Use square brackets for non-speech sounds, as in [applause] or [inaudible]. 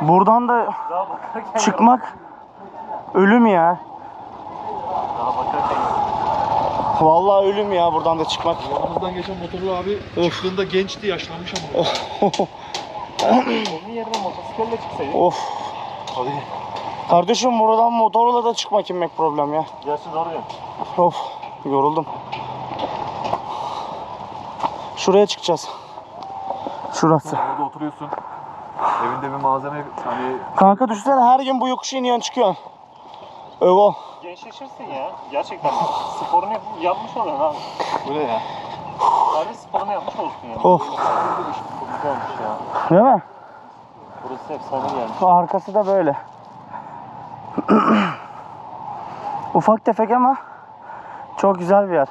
Buradan da çıkmak ölüm ya. Vallahi ölüm ya buradan da çıkmak. Yanımızdan geçen motorlu abi çıktığında gençti yaşlanmış ama. Onun yerine motosiklette çıksaydık. of. Hadi. Kardeşim buradan motorla da çıkmak inmek problem ya. Gerçi doğru diyorsun. Of yoruldum. Şuraya çıkacağız. Şurası. Orada oturuyorsun. Evinde bir malzeme hani Kanka düşünsene her gün bu yokuşu iniyorsun çıkıyorsun. Övo. Gençleşirsin ya. Gerçekten sporunu yap- yapmış oluyorsun abi. bu ne ya? Abi sporunu yapmış olursun ya. Of. Güzelmiş ya. Değil mi? Burası efsane gelmiş. Arkası da böyle. [clears throat] Ufak tefek ama çok güzel bir yer.